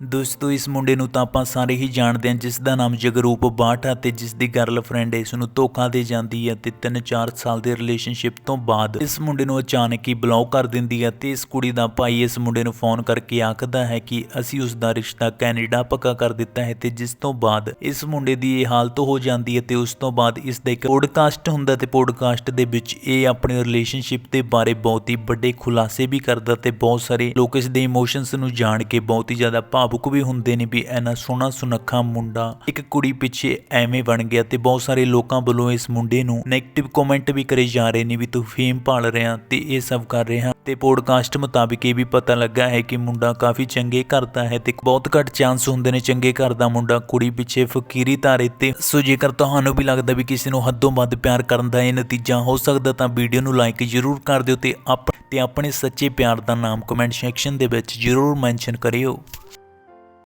ਦੋਸਤੋ, ਇਸ ਮੁੰਡੇ ਨੂੰ ਤਾਂ ਆਪਾਂ ਸਾਰੇ ਹੀ ਜਾਣਦੇ ਹਾਂ, ਜਿਸ ਦਾ ਨਾਮ ਜਗਰੂਪ ਬਾਠਾ ਤੇ ਜਿਸ ਦੀ ਗਰਲਫ੍ਰੈਂਡ ਇਸ ਨੂੰ ਧੋਖਾ ਦੇ ਜਾਂਦੀ ਹੈ ਤੇ 3-4 ਸਾਲ ਦੇ ਰਿਲੇਸ਼ਨਸ਼ਿਪ ਤੋਂ ਬਾਅਦ ਇਸ ਮੁੰਡੇ ਨੂੰ ਅਚਾਨਕ ਹੀ ਬਲੌਕ ਕਰ ਦਿੰਦੀ ਹੈ ਤੇ ਇਸ ਕੁੜੀ ਦਾ ਭਾਈ ਇਸ ਮੁੰਡੇ ਨੂੰ ਫੋਨ ਕਰਕੇ ਆਖਦਾ ਹੈ ਕਿ ਅਸੀਂ ਉਸ ਦਾ ਰਿਸ਼ਤਾ ਕੈਨੇਡਾ ਪੱਕਾ ਕਰ ਦਿੱਤਾ ਹੈ ਤੇ ਜਿਸ ਤੋਂ ਬਾਅਦ ਇਸ ਮੁੰਡੇ ਦੀ ਇਹ ਹਾਲਤ ਹੋ ਜਾਂਦੀ ਹੈ ਤੇ ਉਸ ਤੋਂ ਬਾਅਦ ਇਸ ਦਾ ਇੱਕ ਪੋਡਕਾਸਟ ਹੁੰਦਾ ਤੇ ਪੋਡਕਾਸਟ ਦੇ ਵਿੱਚ ਇਹ ਆਪਣੇ ਰਿਲੇਸ਼ਨਸ਼ਿਪ ਦੇ ਬਾਰੇ ਬਹੁਤ ਹੀ ਵੱਡੇ ਖੁਲਾਸੇ ਵੀ ਕਰਦਾ ਤੇ ਬਹੁਤ ਸਾਰੇ ਲੋਕ ਇਸ ਦੇ ਇਮੋਸ਼ਨਸ ਨੂੰ ਜਾਣ ਕੇ ਬਹੁਤ ਹੀ ਜ਼ਿਆਦਾ ਭਾਵ ਭਾਵੁਕ ਵੀ ਹੁੰਦੇ ਨੇ ਵੀ ਐਨਾ ਸੋਹਣਾ ਸੁਨੱਖਾ ਮੁੰਡਾ ਇੱਕ ਕੁੜੀ ਪਿੱਛੇ ਐਵੇਂ ਬਣ ਗਿਆ ਤੇ ਬਹੁਤ ਸਾਰੇ ਲੋਕਾਂ ਵੱਲੋਂ ਇਸ ਮੁੰਡੇ ਨੂੰ 네ਗੇਟਿਵ ਕਮੈਂਟ ਵੀ ਕਰੇ ਜਾ ਰਹੇ ਨੇ ਵੀ ਤੂੰ ਫੇਮ ਭਾਲ ਰਿਹਾ ਤੇ ਇਹ ਸਭ ਕਰ ਰਿਹਾ। ਤੇ ਪੋਡਕਾਸਟ ਮੁਤਾਬਿਕ ਇਹ ਵੀ ਪਤਾ ਲੱਗਾ ਹੈ ਕਿ ਮੁੰਡਾ ਕਾਫੀ ਚੰਗੇ ਘਰ ਦਾ ਹੈ ਤੇ ਬਹੁਤ ਘੱਟ ਚਾਂਸ ਹੁੰਦੇ ਨੇ ਚੰਗੇ ਘਰ ਦਾ ਮੁੰਡਾ ਕੁੜੀ ਪਿੱਛੇ ਫਕੀਰੀ ਧਾਰੇ ਤੇ। ਸੋ ਜੇਕਰ ਤੁਹਾਨੂੰ ਵੀ ਲੱਗਦਾ ਵੀ ਕਿਸੇ ਨੂੰ ਹੱਦੋਂ ਵੱਧ ਪਿਆਰ ਕਰਨ ਦਾ ਇਹ ਨਤੀਜਾ ਹੋ ਸਕਦਾ ਤਾਂ ਵੀਡੀਓ ਨੂੰ ਲਾਈਕ ਜ਼ਰੂਰ ਕਰ ਦਿਓ ਤੇ ਆਪ ਤੇ ਆਪਣੇ ਸੱਚੇ ਪਿਆਰ ਦਾ ਨਾਮ ਕਮੈਂਟ ਸੈਕਸ਼ਨ ਦੇ ਵਿੱਚ ਜ਼ਰੂਰ ਮੈਂਸ਼ਨ ਕਰਿਓ।